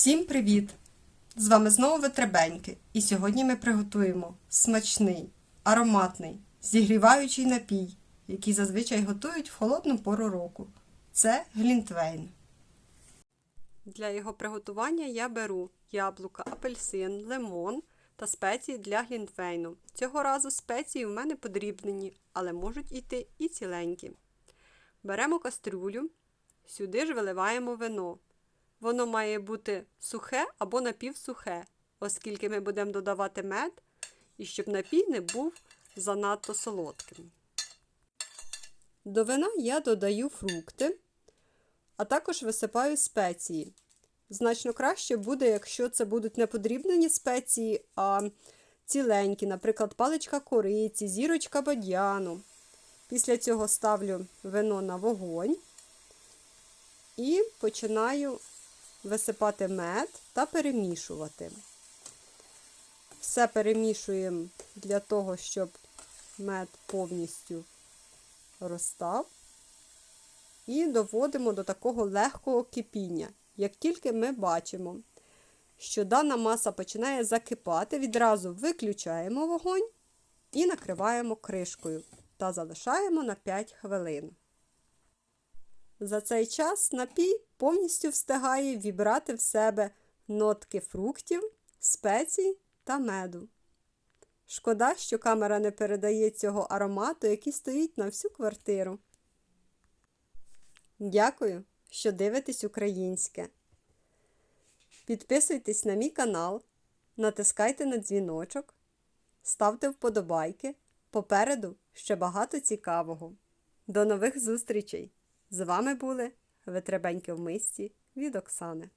Всім привіт! З вами знову Ветребеньки, і сьогодні ми приготуємо смачний, ароматний, зігріваючий напій, який зазвичай готують в холодну пору року. Це глінтвейн. Для його приготування я беру яблука, апельсин, лимон та спеції для глінтвейну. Цього разу спеції в мене подрібнені, але можуть йти і ціленькі. Беремо кастрюлю, сюди ж виливаємо вино. Воно має бути сухе або напівсухе, оскільки ми будемо додавати мед, і щоб напій не був занадто солодким. До вина я додаю фрукти, а також висипаю спеції. Значно краще буде, якщо це будуть не подрібнені спеції, а ціленькі, наприклад, паличка кориці, зірочка бадьяну. Після цього ставлю вино на вогонь і починаю висипати мед та перемішувати. Все перемішуємо для того, щоб мед повністю розстав. І доводимо до такого легкого кипіння. Як тільки ми бачимо, що дана маса починає закипати, відразу виключаємо вогонь і накриваємо кришкою та залишаємо на 5 хвилин. За цей час напій повністю встигає вібрати в себе нотки фруктів, спецій та меду. Шкода, що камера не передає цього аромату, який стоїть на всю квартиру. Дякую, що дивитесь українське. Підписуйтесь на мій канал, натискайте на дзвіночок, ставте вподобайки. Попереду ще багато цікавого. До нових зустрічей! З вами були Витребеньки в мисті від Оксани.